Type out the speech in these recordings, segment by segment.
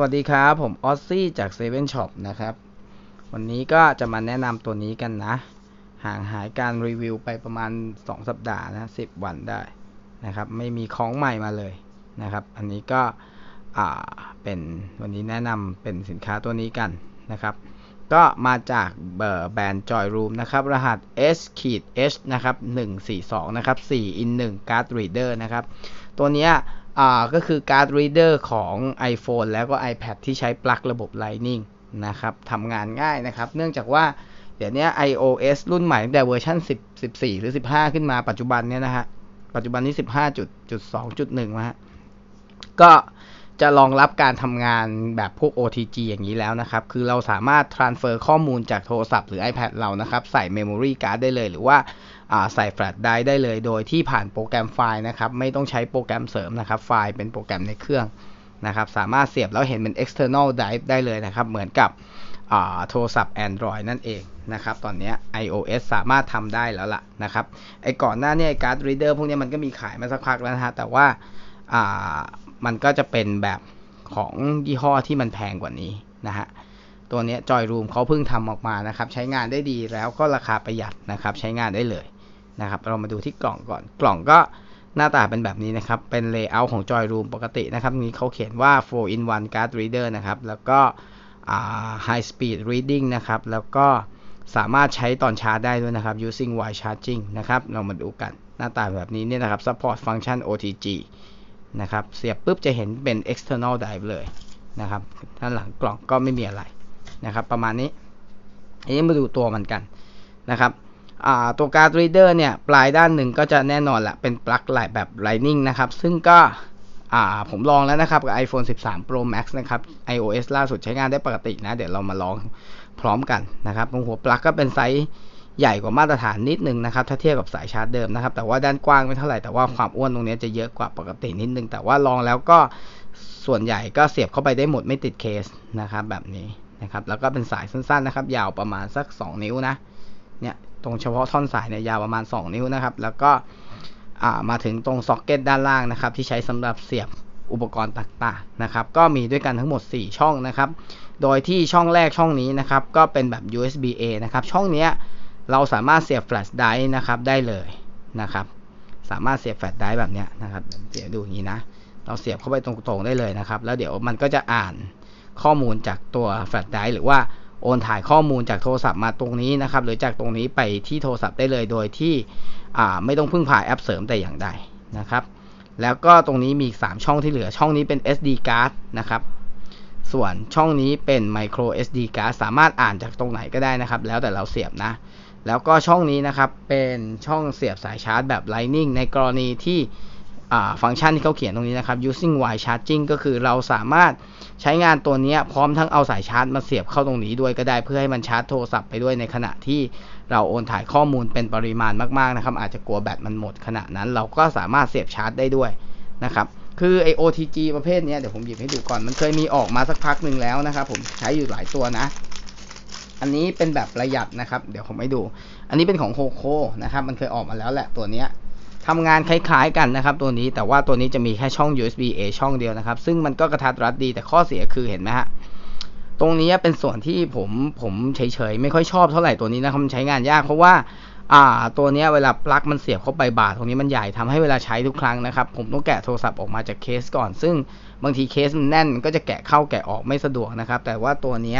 วัสดีครับ ผมออซซี่จากเซเว่นช็อปนะครับ วันนี้ก็จะมาแนะนำตัวนี้กันนะ ห่างหายการรีวิวไปประมาณ 2 สัปดาห์นะ10 วันได้นะครับ ไม่มีของใหม่มาเลยนะครับ อันนี้ก็อ่าเป็นวันนี้แนะนำเป็นสินค้าตัวนี้กันนะครับ ก็มาจากแบรนด์ Joy Room นะครับ รหัส S ขีด H นะครับ142 นะครับ4 in 1 card reader นะครับ ตัวนี้ อ่าก็คือการ์ด reader ของ iPhone แล้วก็ iPad ที่ใช้ปลั๊กระบบ Lightning นะครับทำงานง่ายนะครับ เนื่องจากว่าเดี๋ยวนี้ iOS รุ่นใหม่ตั้งแต่เวอร์ชัน10 14 หรือ 15 ขึ้นมาปัจจุบันเนี้ยนะฮะ ปัจจุบันนี้ 15.2.1นะฮะ ก็จะรองรับการทำงานแบบพวก OTG อย่างนี้แล้วนะครับ คือเราสามารถ transfer ข้อมูลจากโทรศัพท์หรือ iPad เรานะครับ ใส่ memory card ได้เลย หรือว่า ใส่ flash drive ได้เลยโดยที่ผ่านโปรแกรมไฟล์นะครับ ไม่ต้องใช้โปรแกรมเสริมนะครับ ไฟล์เป็นโปรแกรมในเครื่องนะครับ สามารถเสียบแล้วเห็นเป็น external drive ได้เลยนะครับ เหมือนกับโทรศัพท์ Android นั่นเองนะครับ ตอนนี้ iOS สามารถทำได้แล้วล่ะนะครับ ไอ้ก่อนหน้านี้ไอ้ card reader พวกนี้มันก็มีขายมาสักพักแล้วนะฮะ แต่ว่ามันก็จะเป็นแบบของยี่ห้อที่มันแพงกว่านี้นะฮะ ตัวนี้จอยรูมเขาเพิ่งทำออกมานะครับ ใช้งานได้ดีแล้วก็ราคาประหยัดนะครับ ใช้งานได้เลย นะครับ เรามาดูที่กล่องก่อน กล่องก็หน้าตาเป็นแบบนี้นะครับ เป็นเลเยอร์ของจอยรูมปกตินะครับ นี้เขาเขียนว่า 4 in 1 card reader นะครับ แล้วก็ high speed reading นะครับ แล้วก็สามารถใช้ตอนชาร์จได้ด้วยนะครับ using wire charging นะครับ เรามาดูกัน หน้าตาแบบนี้เนี่ยนะครับ support function OTG นะครับ เสียบปุ๊บจะเห็นเป็น external drive เลยนะครับ ด้านหลังกล่องก็ไม่มีอะไรนะครับ ประมาณนี้อันนี้มาดูตัวมันกันนะครับ ตัวการ์ดรีเดอร์เนี่ย ปลายด้านหนึ่งก็จะแน่นอนแหละเป็นปลั๊กไหลแบบ Lightning นะครับ ซึ่งก็ผมลองแล้วนะครับ กับ iPhone 13 Pro Max นะครับ iOS ล่าสุดใช้งานได้ปกตินะ เดี๋ยวเรามาลองพร้อมกันนะครับตรงหัวปลั๊กก็เป็นไซส์ใหญ่กว่ามาตรฐานนิดนึงนะครับ ถ้าเทียบกับสายชาร์จเดิมนะครับ แต่ว่าด้านกว้างไม่เท่าไหร่ แต่ว่าความอ้วนตรงนี้จะเยอะกว่าปกตินิดนึง แต่ว่าลองแล้วก็ส่วนใหญ่ก็เสียบเข้าไปได้หมดไม่ติดเคสนะครับแบบนี้นะครับ แล้วก็เป็นสายสั้นๆนะครับ ยาวประมาณสัก 2 นิ้วนะ เนี่ยตรงเฉพาะท่อนสายเนี่ยยาวประมาณ 2 นิ้วนะครับ แล้วก็มาถึงตรงซ็อกเก็ตด้านล่างนะครับ ที่ใช้สำหรับเสียบอุปกรณ์ต่างๆนะครับ ก็มีด้วยกันทั้งหมด 4 ช่องนะครับ โดยที่ช่องแรกช่องนี้นะครับ ก็เป็นแบบ USB A นะครับ ช่องนี้เราสามารถเสียบแฟลชไดร์นะครับได้เลยนะครับ สามารถเสียบแฟลชไดร์แบบนี้นะครับเดี๋ยวดูอย่างนี้นะ เราเสียบเข้าไปตรงๆได้เลยนะครับ แล้วเดี๋ยวมันก็จะอ่านข้อมูลจากตัวแฟลชไดร์หรือว่า โอนถ่ายข้อมูลจากโทรศัพท์มาตรงนี้นะครับ หรือจากตรงนี้ไปที่โทรศัพท์ได้เลยโดยที่ไม่ต้องพึ่งพาแอปเสริมแต่อย่างใดนะครับ แล้วก็ตรงนี้มี 3 ช่องที่เหลือช่องนี้เป็น SD card นะครับ ส่วนช่องนี้เป็น micro SD card สามารถอ่านจากตรงไหนก็ได้นะครับ แล้วแต่เราเสียบนะ แล้วก็ช่องนี้นะครับเป็นช่องเสียบสายชาร์จแบบ Lightning ในกรณีที่ ฟังก์ชันที่เขาเขียนตรงนี้นะครับ using wire charging ก็คือเราสามารถใช้งานตัวนี้พร้อมทั้งเอาสายชาร์จมาเสียบเข้าตรงนี้ด้วยก็ได้เพื่อให้มันชาร์จโทรศัพท์ไปด้วยในขณะที่เราโอนถ่ายข้อมูลเป็นปริมาณมากๆนะครับ อาจจะกลัวแบตมันหมดขณะนั้น เราก็สามารถเสียบชาร์จได้ด้วยนะครับคือไอ OTG ประเภทนี้เดี๋ยวผมหยิบให้ดูก่อนมันเคยมีออกมาสักพักหนึ่งแล้วนะครับ ผมใช้อยู่หลายตัวนะ อันนี้เป็นแบบประหยัดนะครับ เดี๋ยวผมให้ดู อันนี้เป็นของโคโค่นะครับ มันเคยออกมาแล้วแหละตัวเนี้ย ทำงานคล้ายๆกันนะครับตัวนี้แต่ว่าตัวนี้จะมีแค่ช่อง USB A ช่องเดียวนะครับ ซึ่งมันก็กระทัดรัดดีแต่ข้อเสียคือเห็นไหมฮะตรงนี้เป็นส่วนที่ผมผมเฉยๆไม่ค่อยชอบเท่าไหร่ตัวนี้นะครับมันใช้งานยากเพราะว่าอ่าตัวนี้เวลาปลั๊กมันเสียบเข้าไปบาทตรงนี้มันใหญ่ทำให้เวลาใช้ทุกครั้งนะครับ ผมต้องแกะโทรศัพท์ออกมาจากเคสก่อน ซึ่งบางทีเคสมันแน่นมันก็จะแกะเข้าแกะออกไม่สะดวกนะครับ แต่ว่าตัวนี้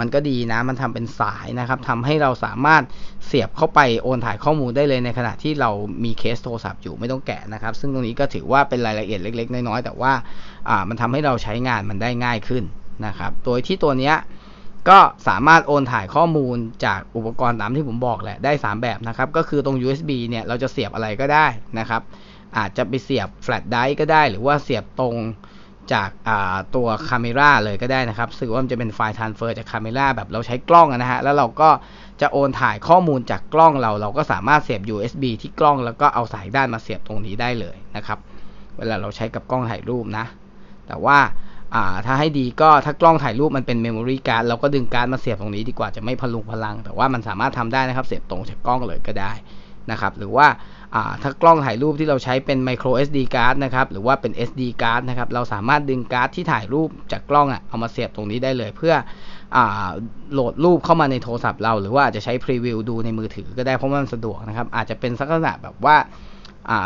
มันก็ดีนะ มันทำเป็นสายนะครับทำให้เราสามารถเสียบเข้าไปโอนถ่ายข้อมูลได้เลยในขณะที่เรามีเคสโทรศัพท์อยู่ไม่ต้องแกะนะครับ ซึ่งตรงนี้ก็ถือว่าเป็นรายละเอียดเล็ก ๆ น้อยๆแต่ว่ามันทำให้เราใช้งานมันได้ง่ายขึ้นนะครับ โดยที่ตัวเนี้ยก็สามารถโอนถ่ายข้อมูลจากอุปกรณ์ตามที่ผมบอกแหละได้ 3 แบบนะครับ ก็คือตรง USB เนี่ยเราจะเสียบอะไรก็ได้นะครับ อาจจะไปเสียบแฟลชไดร์ก็ได้ หรือว่าเสียบตรง จากตัวคาเมราเลยก็ได้นะครับสื่อว่ามันจะเป็นไฟล์ทรานเฟอร์จากคาเมราแบบเราใช้กล้องนะฮะ แล้วเราก็จะโอนถ่ายข้อมูลจากกล้องเรา เราก็สามารถเสียบ USB ที่กล้องแล้วก็เอาสายด้านมาเสียบตรงนี้ได้เลยนะครับ เวลาเราใช้กับกล้องถ่ายรูปนะ แต่ว่าถ้าให้ดีก็ถ้ากล้องถ่ายรูปมันเป็นเมมโมรี่การ์ดเราก็ดึงการ์ดมาเสียบตรงนี้ดีกว่าจะไม่พลุงพลัง แต่ว่ามันสามารถทำได้นะครับเสียบตรงจากกล้องเลยก็ได้ นะครับหรือว่าถ้ากล้องถ่ายรูปที่เราใช้เป็น micro SD card นะครับหรือว่าเป็น SD card นะครับเราสามารถดึงการ์ดที่ถ่ายรูปจากกล้องอะเอามาเสียบตรงนี้ได้เลยเพื่ออโหลดรูปเข้ามาในโทรศัพท์เรา หรือว่าจะใช้พรีวิวดูในมือถือก็ได้เพราะมันสะดวกนะครับอาจจะเป็นลักษณะแบบว่า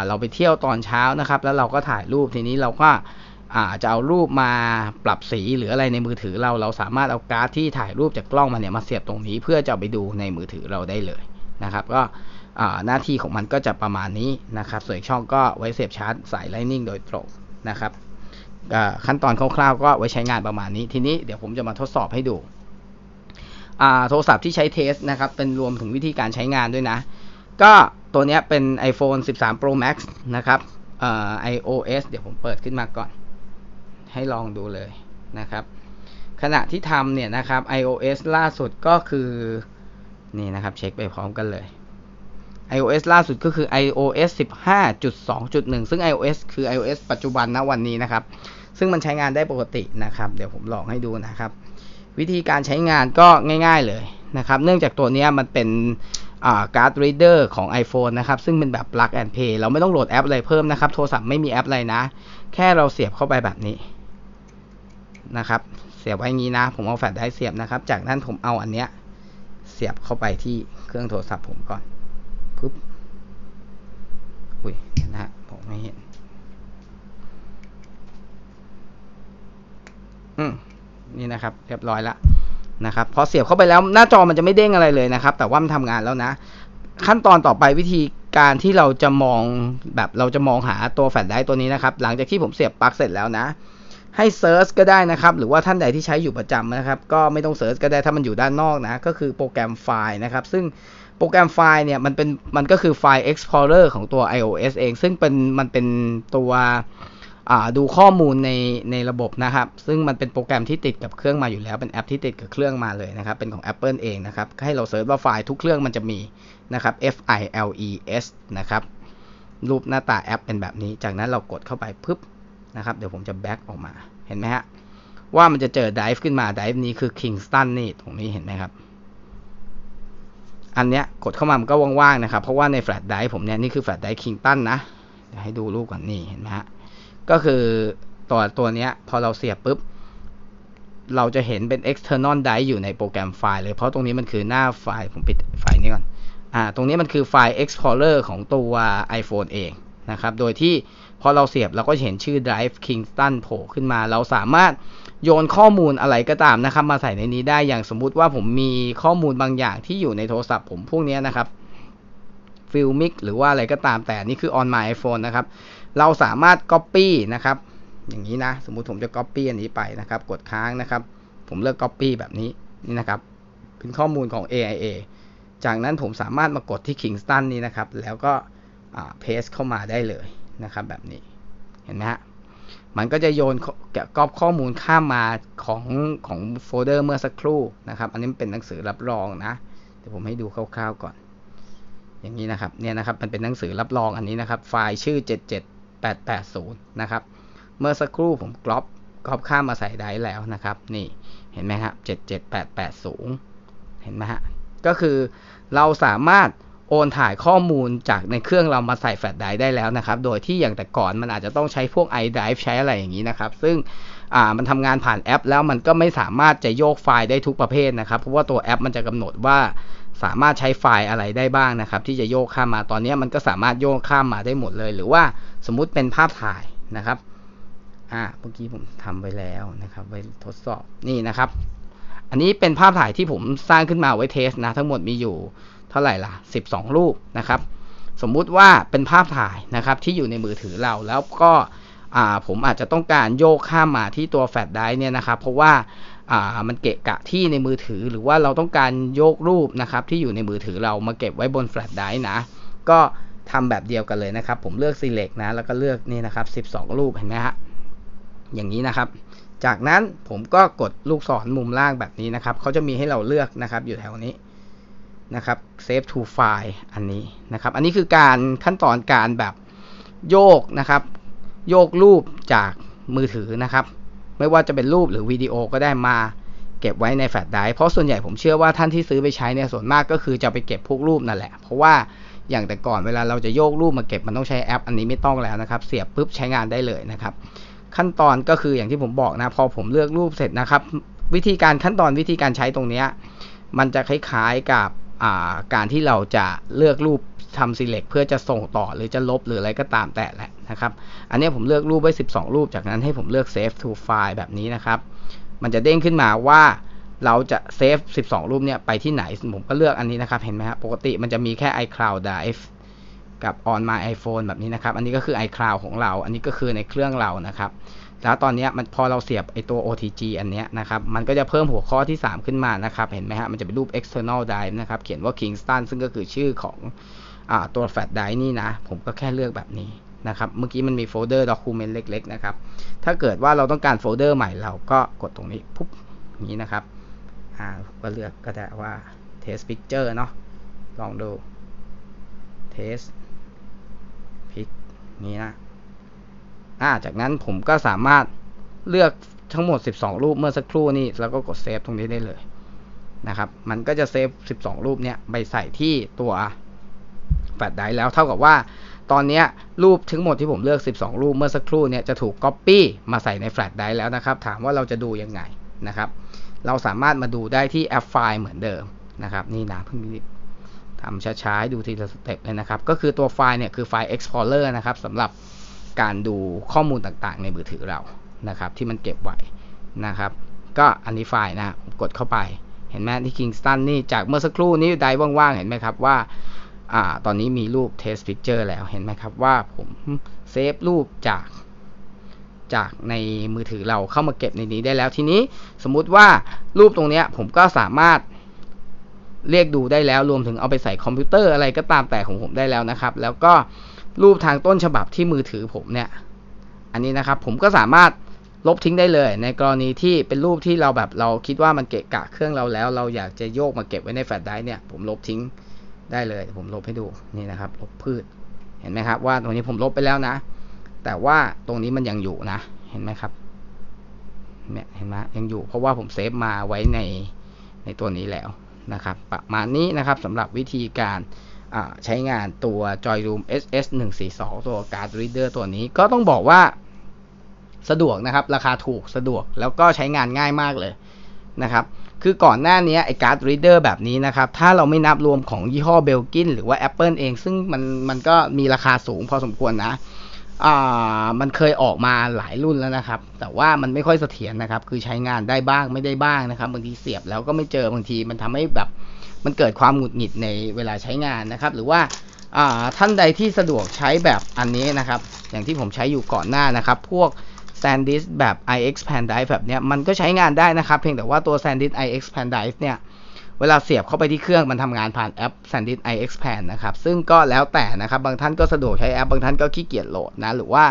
เราไปเที่ยวตอนเช้านะครับแล้วเราก็ถ่ายรูปทีนี้เราก็อาจะเอารูปมาปรับสีหรืออะไรในมือถือเราเราสามารถเอาการ์ดที่ถ่ายรูปจากกล้องมาเนี่ยมาเสียบตรงนี้ เพื่อจะไปดูในมือถือเราได้เลยนะครับก็ หน้าที่ของมันก็จะประมาณนี้นะครับส่วนอีกช่องก็ไว้เสียบชาร์จสาย Lightning โดยตรงนะครับขั้นตอนคร่าวๆก็ไว้ใช้งานประมาณนี้ ทีนี้เดี๋ยวผมจะมาทดสอบให้ดูโทรศัพท์ที่ใช้เทสนะครับเป็นรวมถึงวิธีการใช้งานด้วยนะ ก็ตัวนี้เป็น iPhone 13 Pro Max นะครับ iOS เดี๋ยวผมเปิดขึ้นมาก่อน ให้ลองดูเลยนะครับ ขณะที่ทำเนี่ยนะครับ iOS ล่าสุดก็คือ นี่นะครับ เช็คไปพร้อมกันเลย iOS ล่าสุดก็คือ iOS 15.2.1 ซึ่ง iOS คือ iOS ปัจจุบันณวันนี้นะครับ ซึ่งมันใช้งานได้ปกตินะครับ เดี๋ยวผมลองให้ดูนะครับ วิธีการใช้งานก็ง่ายๆเลยนะครับ เนื่องจากตัวนี้มันเป็นการ์ดรีเดอร์ของ iPhone นะครับ ซึ่งเป็นแบบ plug and play เราไม่ต้องโหลดแอปอะไรเพิ่มนะครับ โทรศัพท์ไม่มีแอปอะไรนะ แค่เราเสียบเข้าไปแบบนี้นะครับ เสียบไว้งี้นะ ผมเอาแฟลชไดร์เสียบนะครับ จากนั้นผมเอาอันเนี้ยเสียบเข้าไปที่เครื่องโทรศัพท์ผมก่อน ปุ๊บอุ้ยนะฮะผมไม่เห็น อืมนี่นะครับ เรียบร้อยแล้วนะครับ พอเสียบเข้าไปแล้วหน้าจอมันจะไม่เด้งอะไรเลยนะครับ แต่ว่ามันทำงานแล้วนะ ขั้นตอนต่อไปวิธีการที่เราจะมองแบบเราจะมองหาตัวแฟลชไดร์ตัวนี้นะครับ หลังจากที่ผมเสียบปลั๊กเสร็จแล้วนะ ให้เซิร์ชก็ได้นะครับ หรือว่าท่านใดที่ใช้อยู่ประจำนะครับ ก็ไม่ต้องเซิร์ชก็ได้ถ้ามันอยู่ด้านนอกนะ ก็คือโปรแกรมไฟล์นะครับ ซึ่ง โปรแกรมไฟล์เนี่ยมันเป็นมันก็คือไฟล์ Explorer ของตัว iOS เอง ซึ่งเป็นมันเป็นตัวดูข้อมูลในในระบบนะครับ ซึ่งมันเป็นโปรแกรมที่ติดกับเครื่องมาอยู่แล้ว เป็นแอปที่ติดกับเครื่องมาเลยนะครับ เป็นของ Apple เองนะครับ ให้เราเสิร์ชว่าไฟล์ทุกเครื่องมันจะมีนะครับ F I L E S นะครับ รูปหน้าตาแอปเป็นแบบนี้ จากนั้นเรากดเข้าไปปึ๊บนะครับ เดี๋ยวผมจะแบ็กออกมา เห็นไหมฮะ ว่ามันจะเจอ Dive ขึ้นมา Dive นี้คือ Kingston นี่ ตรงนี้เห็นไหมครับ อันเนี้ยกดเข้ามามันก็ว่างๆนะครับ เพราะว่าในแฟลชไดร์ผมเนี่ยนี่คือแฟลชไดร์คิงตันนะเดี๋ยวให้ดูรูปก่อนนี่เห็นไหมฮะก็คือตัวตัวเนี้ยพอเราเสียบปุ๊บ เราจะเห็นเป็น external drive อยู่ในโปรแกรมไฟล์เลยเพราะตรงนี้มันคือหน้าไฟล์ผมปิดไฟล์นี้ก่อนอ่าตรงนี้มันคือไฟล์ explorer ของตัว iPhone เองนะครับ โดยที่พอเราเสียบเราก็เห็นชื่อ drive Kingston โผล่ขึ้นมา เราสามารถ โยนข้อมูลอะไรก็ตามนะครับ มาใส่ในนี้ได้อย่างสมมุติว่าผมมีข้อมูลบางอย่างที่อยู่ในโทรศัพท์ผมพวกนี้นะครับฟิลมิกหรือว่าอะไรก็ตามแต่นี่คือ on my iPhone นะครับ เราสามารถ Copy นะครับ อย่างนี้นะ สมมุติผมจะ Copy อันนี้ไปนะครับ กดค้างนะครับ ผมเลือก Copy แบบนี้นี่นะครับเป็นข้อมูลของ AIA จากนั้นผมสามารถมากดที่ Kingston นี้นะครับ แล้วก็ paste เข้ามาได้เลยนะครับ แบบนี้เห็นไหมฮะ มันก็จะโยนกรอบข้อมูลข้ามมาของของโฟลเดอร์เมื่อสักครู่นะครับ อันนี้เป็นหนังสือรับรองนะ เดี๋ยวผมให้ดูคร่าวๆก่อน อย่างนี้นะครับ เนี่ยนะครับ มันเป็นหนังสือรับรองอันนี้นะครับ ไฟล์ชื่อ 77880 นะครับ เมื่อสักครู่ผมกรอบกรอบข้ามมาใส่ได้แล้วนะครับ นี่ เห็นไหมครับ 77880 เห็นไหมฮะ ก็คือเราสามารถ โอนถ่ายข้อมูลจากในเครื่องเรามาใส่แฟลชไดร์ได้แล้วนะครับ โดยที่อย่างแต่ก่อนมันอาจจะต้องใช้พวก iDrive ใช้อะไรอย่างนี้นะครับ ซึ่งมันทำงานผ่านแอป แล้วมันก็ไม่สามารถจะโยกไฟล์ได้ทุกประเภทนะครับ เพราะว่าตัวแอปมันจะกำหนดว่าสามารถใช้ไฟล์อะไรได้บ้างนะครับ ที่จะโยกข้ามมาตอนนี้มันก็สามารถโยกข้ามมาได้หมดเลย หรือว่าสมมุติเป็นภาพถ่ายนะครับอ่าเมื่อกี้ผมทำไว้แล้วนะครับไว้ทดสอบนี่นะครับ อันนี้เป็นภาพถ่ายที่ผมสร้างขึ้นมาไว้เทสนะ ทั้งหมดมีอยู่ เท่าไหร่ล่ะ 12 รูปนะครับ สมมุติว่าเป็นภาพถ่ายนะครับที่อยู่ในมือถือเราแล้วก็ผมอาจจะต้องการโยกข้ามมาที่ตัวแฟลชไดร์เนี่ยนะครับ เพราะว่ามันเกะกะที่ในมือถือ หรือว่าเราต้องการโยกรูปนะครับที่อยู่ในมือถือเรามาเก็บไว้บนแฟลชไดร์นะ ก็ทำแบบเดียวกันเลยนะครับ ผมเลือก select นะ แล้วก็เลือกนี่นะครับ 12 รูปเห็นไหมฮะอย่างนี้นะครับ จากนั้นผมก็กดลูกศรมุมล่างแบบนี้นะครับเขาจะมีให้เราเลือกนะครับอยู่แถวนี้ นะครับ save to file อันนี้นะครับ อันนี้คือการขั้นตอนการแบบโยกนะครับ โยกรูปจากมือถือนะครับ ไม่ว่าจะเป็นรูปหรือวิดีโอก็ได้มาเก็บไว้ในแฟลชไดร์เพราะส่วนใหญ่ผมเชื่อว่าท่านที่ซื้อไปใช้เนี่ยส่วนมากก็คือจะไปเก็บพวกรูปนั่นแหละ เพราะว่าอย่างแต่ก่อนเวลาเราจะโยกรูปมาเก็บมันต้องใช้แอป อันนี้ไม่ต้องแล้วนะครับ เสียบปุ๊บใช้งานได้เลยนะครับ ขั้นตอนก็คืออย่างที่ผมบอกนะ พอผมเลือกรูปเสร็จนะครับ วิธีการขั้นตอนวิธีการใช้ตรงนี้มันจะคล้ายๆกับ การที่เราจะเลือกรูปทำ select เพื่อจะส่งต่อหรือจะลบหรืออะไรก็ตามแต่แหละนะครับ อันนี้ผมเลือกรูปไว้ 12 รูป จากนั้นให้ผมเลือก save to file แบบนี้นะครับ มันจะเด้งขึ้นมาว่าเราจะเซฟ 12 รูปเนี่ยไปที่ไหน ผมก็เลือกอันนี้นะครับ เห็นไหมครับปกติมันจะมีแค่ iCloud Drive กับ on my iPhone แบบนี้นะครับ อันนี้ก็คือ iCloud ของเรา อันนี้ก็คือในเครื่องเรานะครับ แล้วตอนนี้มันพอเราเสียบไอตัว OTG อันนี้นะครับมันก็จะเพิ่มหัวข้อที่ 3 ขึ้นมานะครับเห็นไหมฮะมันจะเป็นรูป external drive นะครับเขียนว่า Kingston ซึ่งก็คือชื่อของอตัว flash drive นี่นะ ผมก็แค่เลือกแบบนี้นะครับเมื่อกี้มันมีโฟลเดอร์ document เล็ก ๆ นะครับ ถ้าเกิดว่าเราต้องการโฟลเดอร์ใหม่เราก็กดตรงนี้ปุ๊บนี้นะครับอ่าก็เลือกก็ได้ว่า test picture เนาะลองดู test pic นี้นะ อ่าจากนั้นผมก็สามารถเลือกทั้งหมด 12 รูปเมื่อสักครู่นี้แล้วก็กดเซฟตรงนี้ได้เลยนะครับ มันก็จะเซฟ 12 รูปเนี้ยไปใส่ที่ตัวแฟลชไดร์แล้วเท่ากับว่า ตอนนี้รูปทั้งหมดที่ผมเลือก 12 รูปเมื่อสักครู่เนี่ยจะถูก Copy มาใส่ในแฟลชไดร์แล้วนะครับ ถามว่าเราจะดูยังไงนะครับ เราสามารถมาดูได้ที่แอปไฟล์เหมือนเดิมนะครับ นี่นะเพิ่งทำช้าๆดูทีละสเต็ปเลยนะครับ ก็คือตัวไฟล์เนี่ยคือไฟล์ Explorer นะครับสำหรับ การดูข้อมูลต่างๆ ในมือถือเรานะครับที่มันเก็บไว้นะครับ ก็อันนี้ไฟล์นะกดเข้าไปเห็นไหมที่ Kingston นี่จากเมื่อสักครู่นี้ได้ว่างๆ เห็นไหมครับว่าอ่า ตอนนี้มีรูป test picture แล้วเห็นไหมครับว่าผมเซฟรูปจากจากในมือถือเราเข้ามาเก็บในนี้ได้แล้วทีนี้สมมุติว่ารูปตรงนี้ผมก็สามารถเรียกดูได้แล้วรวมถึงเอาไปใส่คอมพิวเตอร์อะไรก็ตามแต่ของผมได้แล้วนะครับ แล้วก็ รูปทางต้นฉบับที่มือถือผมเนี่ย อันนี้นะครับผมก็สามารถลบทิ้งได้เลย ในกรณีที่เป็นรูปที่เราแบบเราคิดว่ามันเกะกะเครื่องเราแล้ว เราอยากจะโยกมาเก็บไว้ในแฟลชไดร์เนี่ย ผมลบทิ้งได้เลย ผมลบให้ดูนี่นะครับ ลบพืชเห็นไหมครับ ว่าตรงนี้ผมลบไปแล้วนะ แต่ว่าตรงนี้มันยังอยู่นะ เห็นไหมครับเนี่ยเห็นไหมยังอยู่ เพราะว่าผมเซฟมาไว้ในในตัวนี้แล้วนะครับ ประมาณนี้นะครับสำหรับวิธีการ ใช้งานตัว Joyroom SS 1 4 2 ตัว Card Reader ตัวนี้ก็ต้องบอกว่าสะดวกนะครับ ราคาถูกสะดวกแล้วก็ใช้งานง่ายมากเลยนะครับ คือก่อนหน้านี้ไอ้การ์ดรีเดอร์แบบนี้นะครับ ถ้าเราไม่นับรวมของยี่ห้อเบลกินหรือว่า Apple เอง ซึ่งมันมันก็มีราคาสูงพอสมควรนะอ่ามันเคยออกมาหลายรุ่นแล้วนะครับ แต่ว่ามันไม่ค่อยเสถียรนะครับ คือใช้งานได้บ้างไม่ได้บ้างนะครับ บางทีเสียบแล้วก็ไม่เจอบางทีมันทำให้แบบ มันเกิดความหงุดหงิดในเวลาใช้งานนะครับ หรือว่าท่านใดที่สะดวกใช้แบบอันนี้นะครับ อย่างที่ผมใช้อยู่ก่อนหน้านะครับ พวก SanDisk แบบ iXpand Drive แบบนี้มันก็ใช้งานได้นะครับ เพียงแต่ว่าตัว SanDisk iXpand Drive เนี่ยเวลาเสียบเข้าไปที่เครื่องมันทำงานผ่านแอป SanDisk iXpand นะครับ ซึ่งก็แล้วแต่นะครับ บางท่านก็สะดวกใช้แอป บางท่านก็ขี้เกียจโหลดนะ หรือว่า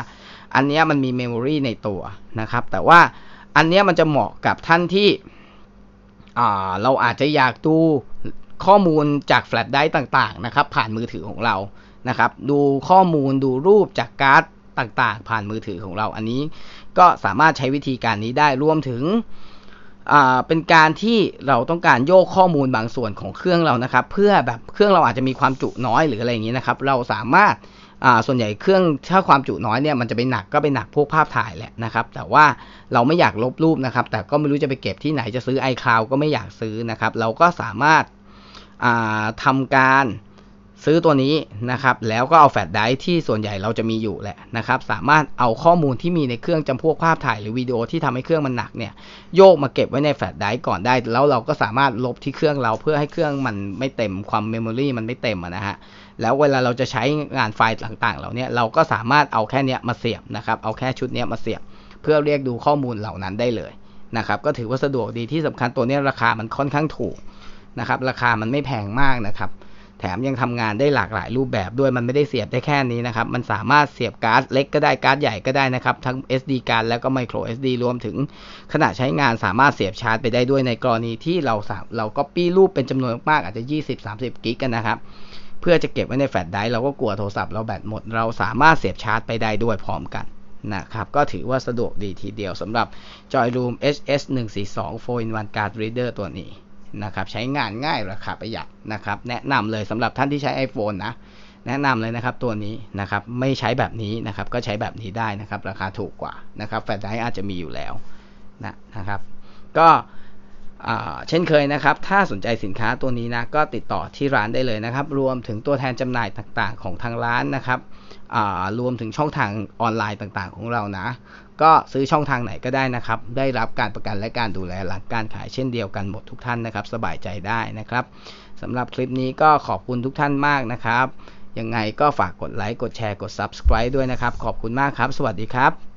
อันนี้มันมีเมมโมรีในตัวนะครับ แต่ว่าอันนี้มันจะเหมาะกับท่านที่ เราอาจจะอยากดูข้อมูลจากแฟลชไดร์ต่างๆนะครับผ่านมือถือของเรานะครับดูข้อมูลดูรูปจากการ์ดต่างๆ ผ่านมือถือของเราอันนี้ ก็สามารถใช้วิธีการนี้ได้รวมถึงเป็นการที่เราต้องการโยกข้อมูลบางส่วนของเครื่องเรานะครับ เพื่อแบบเครื่องเราอาจจะมีความจุน้อยหรืออะไรอย่างนี้นะครับ เราสามารถ ส่วนใหญ่เครื่องถ้าความจุน้อยเนี่ยมันจะไปหนักก็ไปหนักพวกภาพถ่ายแหละนะครับ แต่ว่าเราไม่อยากลบรูปนะครับ แต่ก็ไม่รู้จะไปเก็บที่ไหนจะซื้อ iCloud ก็ไม่อยากซื้อนะครับ เราก็สามารถทำการ ซื้อตัวนี้นะครับ แล้วก็เอาแฟลชไดร์ที่ส่วนใหญ่เราจะมีอยู่แหละนะครับ สามารถเอาข้อมูลที่มีในเครื่องจำพวกภาพถ่ายหรือวิดีโอที่ทำให้เครื่องมันหนักเนี่ยโยกมาเก็บไว้ในแฟลชไดร์ก่อนได้ แล้วเราก็สามารถลบที่เครื่องเราเพื่อให้เครื่องมันไม่เต็มความเมมโมรีมันไม่เต็มนะฮะแล้วเวลาเราจะใช้งานไฟล์ต่างๆเหล่านี้เราก็สามารถเอาแค่นี้มาเสียบนะครับเอาแค่ชุดนี้มาเสียบ เพื่อเรียกดูข้อมูลเหล่านั้นได้เลยนะครับก็ถือว่าสะดวกดีที่สำคัญตัวนี้ราคามันค่อนข้างถูกนะครับราคามันไม่แพงมากนะครับ แถมยังทำงานได้หลากหลายรูปแบบด้วยมันไม่ได้เสียบได้แค่นี้นะครับ มันสามารถเสียบการ์ดเล็กก็ได้การ์ดใหญ่ก็ได้นะครับ ทั้ง SD การ์ดแล้วก็ micro SD รวมถึงขณะใช้งานสามารถเสียบชาร์จไปได้ด้วยในกรณีที่เราเราก็ปี้รูปเป็นจำนวนมากอาจจะ 20-30 กิกกันนะครับเพื่อจะเก็บไว้ในแฟลชไดร์เราก็กลัวโทรศัพท์เราแบตหมด เราสามารถเสียบชาร์จไปได้ด้วยพร้อมกันนะครับ ก็ถือว่าสะดวกดีทีเดียวสำหรับ Joyroom HS 142 4 in 1 Card Reader ตัวนี้ นะครับใช้งานง่ายราคาประหยัดนะครับ แนะนำเลยสำหรับท่านที่ใช้ iPhone นะแนะนำเลยนะครับตัวนี้นะครับไม่ใช้แบบนี้นะครับก็ใช้แบบนี้ได้นะครับ ราคาถูกกว่านะครับแฟลชไดรฟ์อาจจะมีอยู่แล้วนะนะครับ ก็ เช่นเคยนะครับ ถ้าสนใจสินค้าตัวนี้นะก็ติดต่อที่ร้านได้เลยนะครับ รวมถึงตัวแทนจำหน่ายต่างๆ ของทางร้านนะครับรวมถึงช่องทางออนไลน์ต่างๆ ของเรานะ ก็ซื้อช่องทางไหนก็ได้นะครับ ได้รับการประกันและการดูแลหลังการขายเช่นเดียวกันหมดทุกท่านนะครับ สบายใจได้นะครับสำหรับคลิปนี้ก็ขอบคุณทุกท่านมากนะครับยังไงก็ฝากกดไลค์กดแชร์กด Subscribe ด้วยนะครับ ขอบคุณมากครับ สวัสดีครับ